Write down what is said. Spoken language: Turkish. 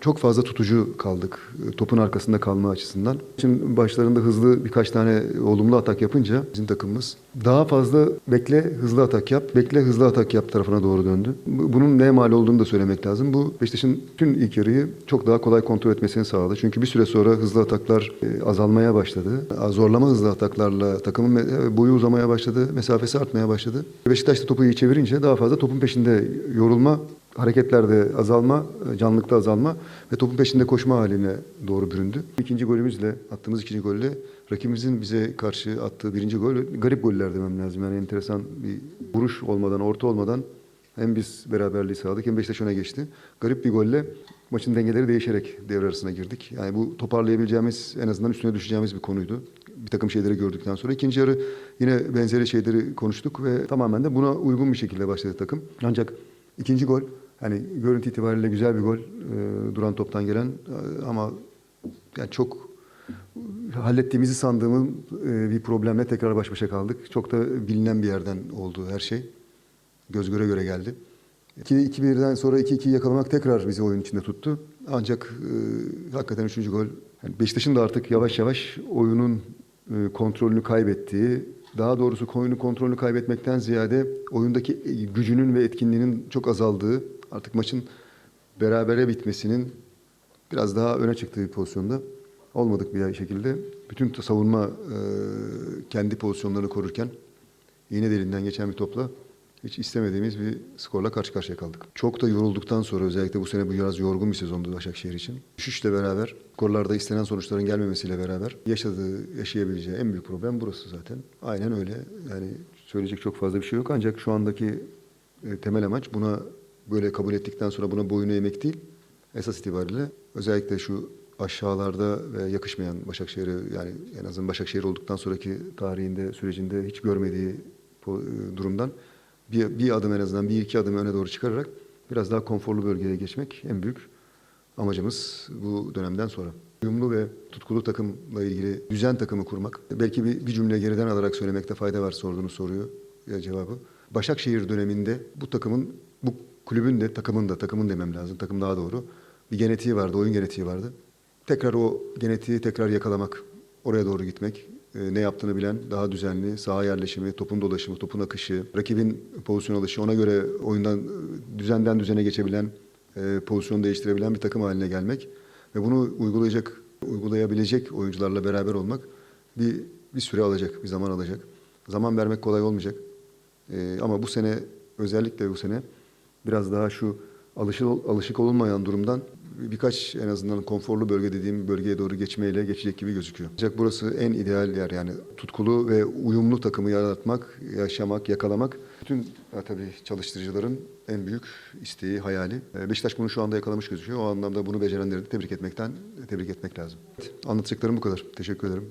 Çok fazla tutucu kaldık e, topun arkasında kalma açısından. Şimdi başlarında hızlı birkaç tane olumlu atak yapınca bizim takımımız daha fazla bekle hızlı atak yap, bekle hızlı atak yap tarafına doğru döndü. Bu- Bunun ne mal olduğunu da söylemek lazım. Bu Beşiktaş'ın tüm ilk yarıyı çok daha kolay kontrol etmesini sağladı. Çünkü bir süre sonra hızlı ataklar e, azalmaya başladı. Zorlama hızlı ataklarla takımın me- boyu uzamaya başladı, mesafesi artmaya başladı. Beşiktaş da topu iyi çevirince daha fazla topun peşinde yorulma, hareketlerde azalma, canlılıkta azalma ve topun peşinde koşma haline doğru büründü. İkinci golümüzle, attığımız ikinci golle rakibimizin bize karşı attığı birinci gol garip goller demem lazım. Yani enteresan bir vuruş olmadan, orta olmadan hem biz beraberliği sağladık hem Beşiktaş öne geçti. Garip bir golle maçın dengeleri değişerek devre arasına girdik. Yani bu toparlayabileceğimiz, en azından üstüne düşeceğimiz bir konuydu. Bir takım şeyleri gördükten sonra. ikinci yarı yine benzeri şeyleri konuştuk ve tamamen de buna uygun bir şekilde başladı takım. Ancak ikinci gol, hani görüntü itibariyle güzel bir gol. e, duran toptan gelen e, ama yani çok hallettiğimizi sandığımın e, bir problemle tekrar baş başa kaldık. Çok da bilinen bir yerden oldu her şey. Göz göre göre geldi. 2-1'den sonra 2-2'yi yakalamak tekrar bizi oyun içinde tuttu. Ancak e, hakikaten üçüncü gol. Yani Beşiktaş'ın da artık yavaş yavaş oyunun e, kontrolünü kaybettiği, daha doğrusu oyunun kontrolünü kaybetmekten ziyade oyundaki gücünün ve etkinliğinin çok azaldığı, artık maçın berabere bitmesinin biraz daha öne çıktığı bir pozisyonda olmadık bir şekilde. Bütün savunma kendi pozisyonlarını korurken iğne deliğinden geçen bir topla hiç istemediğimiz bir skorla karşı karşıya kaldık. Çok da yorulduktan sonra özellikle bu sene bu biraz yorgun bir sezondu Başakşehir için. Düşüşle beraber, skorlarda istenen sonuçların gelmemesiyle beraber yaşadığı, yaşayabileceği en büyük problem burası zaten. Aynen öyle. Yani söyleyecek çok fazla bir şey yok ancak şu andaki temel amaç buna böyle kabul ettikten sonra buna boyun eğmek değil. Esas itibariyle özellikle şu aşağılarda ve yakışmayan Başakşehir'e yani en azından Başakşehir olduktan sonraki tarihinde, sürecinde hiç görmediği e, durumdan bir, bir adım en azından bir iki adım öne doğru çıkararak biraz daha konforlu bölgeye geçmek en büyük amacımız bu dönemden sonra. Uyumlu ve tutkulu takımla ilgili düzen takımı kurmak. Belki bir, bir cümle geriden alarak söylemekte fayda var sorduğunuz soruyu ya cevabı. Başakşehir döneminde bu takımın, bu kulübün de takımın da, takımın demem lazım, takım daha doğru. Bir genetiği vardı, oyun genetiği vardı. Tekrar o genetiği tekrar yakalamak, oraya doğru gitmek, e, ne yaptığını bilen, daha düzenli, saha yerleşimi, topun dolaşımı, topun akışı, rakibin pozisyon alışı, ona göre oyundan, e, düzenden düzene geçebilen, e, pozisyon değiştirebilen bir takım haline gelmek ve bunu uygulayacak, uygulayabilecek oyuncularla beraber olmak bir bir süre alacak, bir zaman alacak. Zaman vermek kolay olmayacak. Ama bu sene özellikle bu sene biraz daha şu alışık, alışık olunmayan durumdan birkaç en azından konforlu bölge dediğim bölgeye doğru geçmeyle geçecek gibi gözüküyor. Ancak burası en ideal yer yani tutkulu ve uyumlu takımı yaratmak, yaşamak, yakalamak bütün tabii çalıştırıcıların en büyük isteği, hayali. Ee, Beşiktaş bunu şu anda yakalamış gözüküyor. O anlamda bunu becerenleri de tebrik etmekten tebrik etmek lazım. Anlatacaklarım bu kadar. Teşekkür ederim.